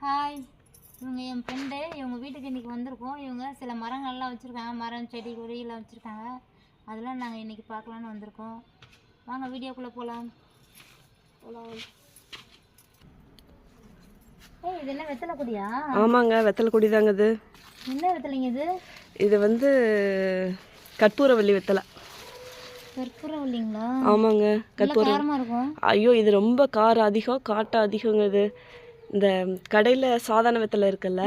Hi இவங்க என் friend இவங்க வீட்டுக்கு இன்றைக்கி வந்திருக்கோம். இவங்க சில மரங்கள்லாம் வச்சுருக்காங்க. மரம் செடி கொடியெல்லாம் வச்சுருக்காங்க. அதெல்லாம் நாங்கள் இன்றைக்கி பார்க்கலான்னு வந்திருக்கோம். வாங்க வீடியோக்குள்ளே போகலாம் போகலாம் ஏய் இது என்ன வெத்தலை கொடியா? ஆமாங்க வெத்தலை கொடி தாங்க இது. என்ன வெத்தலைங்க இது? இது வந்து கற்பூரவள்ளி வெத்தலை. கற்பூரம் இல்லைங்களா ஆமாங்க காரமாக இருக்கும். ஐயோ இது ரொம்ப காரம் அதிகம் காட்டம் அதிகங்க இது. இந்த கடையில் சாதாரண வெத்தலை இருக்குல்ல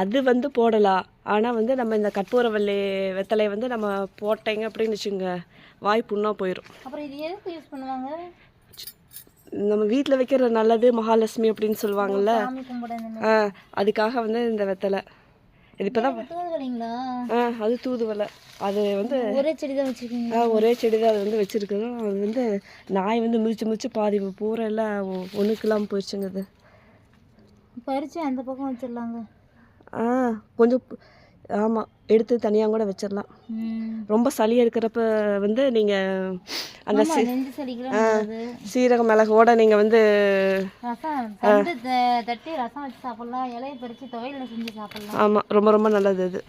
அது வந்து போடலாம். ஆனால் வந்து நம்ம இந்த கற்பூரவள்ளி வெத்தலையை வந்து நம்ம போட்டேங்க அப்படின்னு வச்சுங்க வாய் புண்ணாக போயிடும் அப்புறம் இது எதுக்கு யூஸ் பண்ணுவாங்க? நம்ம வீட்டில் வைக்கிற நல்லது மகாலட்சுமி அப்படின்னு சொல்லுவாங்கல்ல. ஆ அதுக்காக வந்து இந்த வெத்தலை. இது இப்போ தான் தூதுவளைங்களா ஆ அது தூதுவளை அது வந்து ஒரே செடி தான் வச்சுருக்கீங்க ஆ ஒரே செடி தான் அது வந்து வச்சுருக்குறோம் அது வந்து நாய் வந்து மிதிச்சு மிதிச்சு பாதி பூரா எல்லாம் ஒன்றுக்கெல்லாம் போயிடுச்சுங்க அது. பறித்து அந்த பக்கம் வச்சிடலாங்க. ஆ கொஞ்சம் ஆமாம் எடுத்து தனியாக கூட வச்சிடலாம். ரொம்ப சளி இருக்கிறப்ப வந்து நீங்கள் அந்த ஆமா, நெஞ்சு சளிக்கெல்லாம் நல்லது. சீரக மிளகோட நீங்கள் வந்து ரசம் தட்டி ரசம் வச்சு சாப்பிடலாம் இலையை பறிச்சு துவையில செஞ்சு சாப்பிடலாம். ஆமாம் ரொம்ப ரொம்ப நல்லது அது.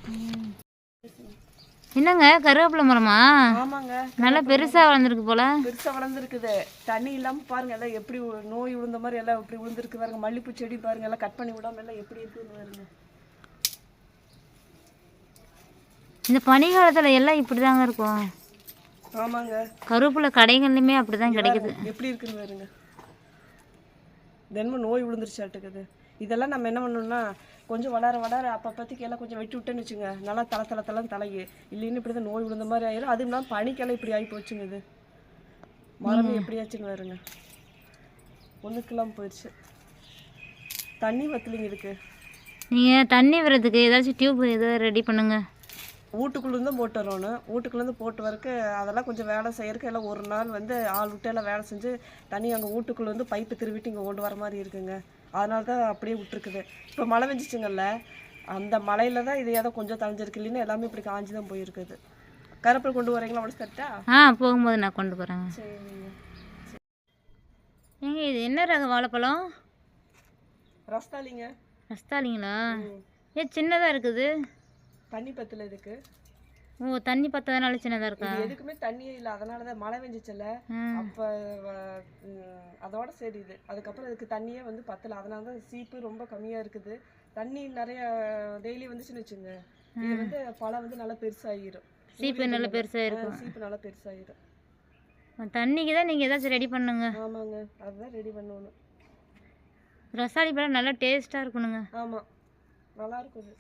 என்னங்க கருவேப்பிலை மரமா? ஆமாங்க நல்லா பெருசா வளர்ந்துருக்கு போல. பெருசாக வளர்ந்துருக்குது. தண்ணி இல்லாமல் பாருங்க எல்லாம் எப்படி நோய் விழுந்த மாதிரி எல்லாம் எப்படி விழுந்துருக்கு பாருங்க. மல்லிப்பூ செடி பாருங்க எல்லாம் கட் பண்ணி விடாம எல்லாம் எப்படி இருக்குன்னு பாருங்க. இந்த பனி காலத்துல எல்லாம் இப்படிதாங்க இருக்கும். ஆமாங்க. கருவேப்பிலை கடைகள்லையுமே அப்படிதான் கிடைக்குது. எப்படி இருக்குன்னு பாருங்க. தினமும் நோய் விழுந்துருச்சாட்டுக்குது இதெல்லாம் நம்ம என்ன பண்ணணும்னா கொஞ்சம் வளர வளர அப்பப்போதைக்கு எல்லாம் கொஞ்சம் வெட்டி விட்டேன்னு வச்சுங்க. நல்லா தலை தலை தலைன்னு தலையு. இல்லைன்னு இப்படி தான் நோய் விழுந்த மாதிரி ஆயிரும். அதுவும் இல்லாமல் பனிக்கெல்லாம் இப்படி ஆகி போச்சுங்க இது. மரம் எப்படி ஆச்சுங்க பாருங்க. ஒன்றுக்கெல்லாம் போயிடுச்சு. தண்ணி வத்தலிங்க இதுக்கு. நீங்க தண்ணி வர்றதுக்கு ஏதாச்சும் டியூப் ஏதாவது ரெடி பண்ணுங்க. வீட்டுக்குள்ளேருந்து போட்டு வரணும். வீட்டுக்குள்ளேருந்து போட்டு வரக்கு அதெல்லாம் கொஞ்சம் வேலை செய்யறதுக்கு எல்லாம் ஒரு நாள் வந்து ஆள் விட்டு எல்லாம் வேலை செஞ்சு தண்ணி அங்கே வீட்டுக்குள்ளே வந்து பைப்பு திருவிட்டு இங்கே கொண்டு வர மாதிரி இருக்குங்க. அதனால தான் அப்படியே விட்டுருக்குது. இப்போ மழை வெஞ்சிச்சுங்கல்ல அந்த மழையில தான் இது ஏதோ கொஞ்சம் தளைஞ்சிருக்கு இல்லைன்னா எல்லாமே இப்படி காஞ்சி தான் போயிருக்குது. கருப்பில் கொண்டு வரீங்களா உடச்சு தட்டா ஆ போகும்போது நான் கொண்டு போறேங்க. சரிங்க. ஏங்க இது என்ன ரக வாழைப்பழம்? ரஸ்தாலிங்க ரஸ்தாலிங்களா ஏன் சின்னதா இருக்குது? தண்ணி பத்தில் இதுக்கு ஓ தண்ணி பத்தாதனால சின்னதா இருக்கா? இது எதுக்குமே தண்ணியே இல்லை அதனால தான் மழை வெஞ்சிச்சுல்ல ம். அப்போ அதோட சரி இது. அதுக்கப்புறம் இதுக்கு தண்ணியே வந்து பத்தல. அதனால தான் சீப்பு ரொம்ப கம்மியாக இருக்குது. தண்ணி நிறைய டெய்லி வந்துச்சுன்னு வச்சுங்க இது வந்து பழம் வந்து நல்லா பெருசாகிரும் சீப்பு நல்ல பெருசா இருக்கும் சீப்பு நல்லா பெருசாகிரும் தண்ணிக்கு தான் நீங்கள் ஏதாச்சும் ரெடி பண்ணுங்க. ஆமாங்க. அதுதான் ரெடி பண்ணணும். ரசாளி பழம் நல்லா டேஸ்ட்டாக இருக்கணுங்க. ஆமாம் நல்லா இருக்குது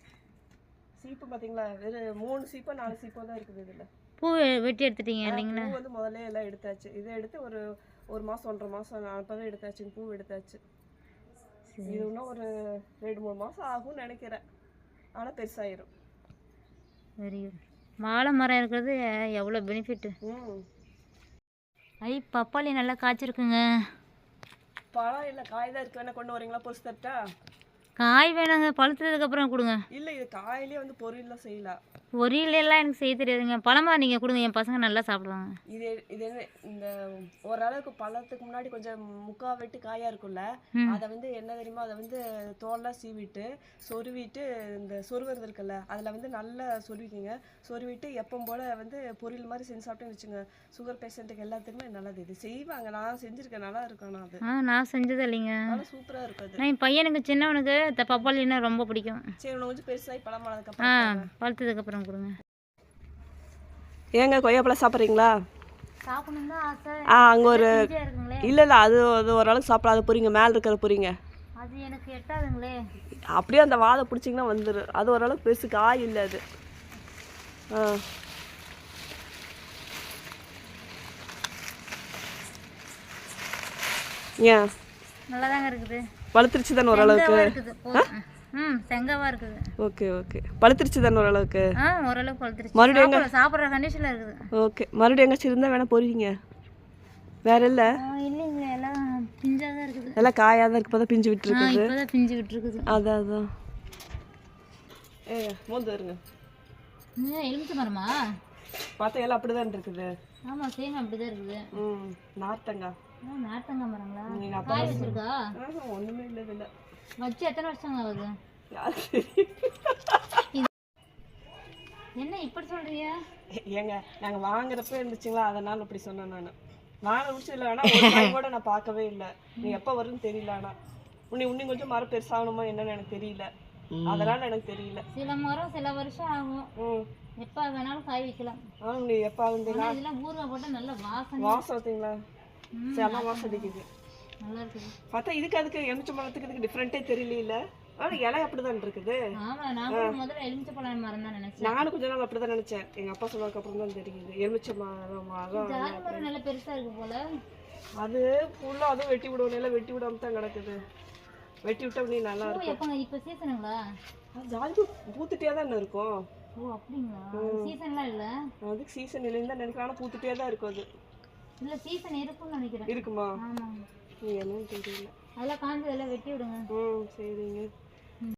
சீப்பு பார்த்தீங்களா வெறும் மூணு சீப்போ நாலு சீப்போ தான் இருக்குது இதில். பூ வெட்டி எடுத்துட்டீங்க இல்லைங்களா? பூ வந்து முதல்ல எல்லாம் எடுத்தாச்சு. இதை எடுத்து ஒரு ஒரு மாதம் ஒன்றரை மாதம் அப்போவே எடுத்தாச்சு. பூ எடுத்தாச்சு. இது இன்னும் ஒரு ரெண்டு மூணு மாதம் ஆகும்னு நினைக்கிறேன். ஆனால் பெருசாயிரும். வெரி குட் வாழை மரம் இருக்கிறது எவ்வளோ பெனிஃபிட்டு ஐ பப்பாளி நல்லா காய்ச்சிருக்குங்க. பழம் இல்லை காய் தான் இருக்கு. வேணா கொண்டு வரீங்களா? பொரிச்சு தட்டா காய் வேணாங்க பழுத்ததுக்கப்புறம் கொடுங்க. இல்லை இது காயிலே வந்து பொரியல்லாம் செய்யலாம் பொரியல் எல்லாம் எனக்கு செய்ய தெரியாதுங்க. பழமா நீங்கள் கொடுங்க என் பசங்க நல்லா சாப்பிடுவாங்க. இது இது என்ன இந்த ஓரளவுக்கு பழத்துக்கு முன்னாடி கொஞ்சம் முக்கா வெட்டி காயாக இருக்கும்ல. அதை வந்து என்ன தெரியுமோ அதை வந்து தோல்லாம் சீவிட்டு சொருவிட்டு இந்த சொருவது இருக்குல்ல அதில் வந்து நல்லா சொருவிக்குங்க. சொருவிட்டு எப்பவும் போல் வந்து பொரியல் மாதிரி செஞ்சு சாப்பிட்டேன்னு வச்சுங்க சுகர் பேஷண்ட்டுக்கு எல்லாத்துக்குமே நல்லது. இது செய்வாங்க நான் செஞ்சுருக்கேன் நல்லா இருக்கும் ஆனால் அது. ஆ நான் செஞ்சது இல்லைங்க நல்லா சூப்பராக இருக்கும் அது. நான் என் பையனுக்கு சின்னவனுக்கு இந்த பப்பாளின்னா ரொம்ப பிடிக்கும். சரி உனக்கு கொஞ்சம் பெருசாகி ஆ பழுத்ததுக்கப்புறம் கொடுங்க. ஏங்க கொய்யாப்பழம் சாப்பிட்றீங்களா? சாப்பிடணும் தான் ஆசை. ஆ அங்கே ஒரு இருக்குங்களே இல்லை இல்லை அது அது ஓரளவுக்கு சாப்பிடாத புரியுங்க. மேலே இருக்கிற புரியுங்க. அது எனக்கு எட்டாதுங்களே. அப்படியே அந்த வாதை பிடிச்சிங்கன்னா வந்துடும் அது ஓரளவுக்கு பெருசு காய் இல்லை அது. ஆ. ஏன்? நல்லா தாங்க இருக்குது. பழுத்துருச்சு தானே ஓரளவுக்கு? இருக்குது. ம் செங்கவா இருக்குது. Okay okay. பழுத்துருச்சு தானே ஓரளவுக்கு? ஆ ஓரளவுக்கு பழுத்துருச்சு. மறுபடியும் சாப்பிட சாப்பிட்ற கண்டிஷனில் இருக்குது. ஓகே. மறுபடியும் எங்கேயாச்சும் இருந்தால் வேணால் பொரிவீங்க வேற இல்லை? இல்லைங்க. எல்லாம் பிஞ்சாக தான் இருக்குது. எல்லாம் காயாக தான் இருக்கு இப்போ தான் பிஞ்சு தான் பிஞ்சு விட்டுருக்குது. அதான் அதான். ஏ மோந்து வருங்க. எலுமிச்சை மரமா? பார்த்தா எல்லாம் அப்படி தான் இருக்குது. ஆமாம் சேம் அப்படி தான் இருக்குது. ம் நார்த்தங்காய் நாட்டங்காய் மரங்களா? காய் வச்சிருக்கா? ஒண்ணுமே இல்லை இதில். வச்சு எத்தனை வருஷங்க ஆகுது? என்ன இப்படி சொல்றீங்க? ஏங்க நாங்க வாங்குறப்ப இருந்துச்சுங்களா அதனால அப்படி சொன்னேன் நான். வாங்க முடிச்சதுல வேணா ஒரு டைம் கூட நான் பார்க்கவே இல்லை. நீ எப்போ வரும்னு தெரியல ஆனா. உன்னை இன்னும் கொஞ்சம் மரம் பெருசாகணுமா என்னன்னு எனக்கு தெரியல. அதனால எனக்கு தெரியல. சில மரம் சில வருஷம் ஆகும். எப்போ வேணாலும் காய் வைக்கலாம். ஆ நீ எப்போ ஆகுந்தீங்களா ஆனா இதெல்லாம் ஊறுகாய் போட்டால் நல்ல வாசனை. வாசம் பார்த்தீங்களா செம வாசம் அடிக்குது. நல்லா இருக்குது. பார்த்தா இதுக்கு அதுக்கு எலுமிச்சை மரத்துக்கு இதுக்கு டிஃப்ரெண்ட்டே தெரியல ஆனா இலை அப்படிதான் இருக்குது. ஆமா நான் முதல்ல எலுமிச்சை பழம் மரம் தான் நினைச்சேன். நானும் கொஞ்ச நாள் அப்படிதான் நினைச்சேன். எங்க அப்பா சொன்னதுக்கு அப்புறம் தான் தெரியுது. எலுமிச்சை மரம் மரம் ஜாதி மரம். நல்லா பெருசா இருக்கு போல. அது ஃபுல்லா அதுவும் வெட்டி விடுவோம். எல்லாம் வெட்டி விடாம தான் கிடக்குது. வெட்டி விட்டா நீ நல்லா ஓ இருக்கும். எப்பங்க? இப்போ சீசனுங்களா? ஜாதி பூ பூத்துட்டே தான் இருக்கும். ஓ அப்படிங்களா? சீசன்லாம் இல்ல? அதுக்கு சீசன் இல்லைன்னு தான் நினைக்கிறேன். ஆனா பூத்துட்டே தான் இருக்கும் அது. இல்ல சீசன் இருக்கும்னு நினைக்கிறேன். இருக்குமா? ஆமா நீ என்னன்னு தெரியல. அதெல்லாம் காஞ்சதெல்லாம் வெட்டி விடுங்க. ம் சரிங்க.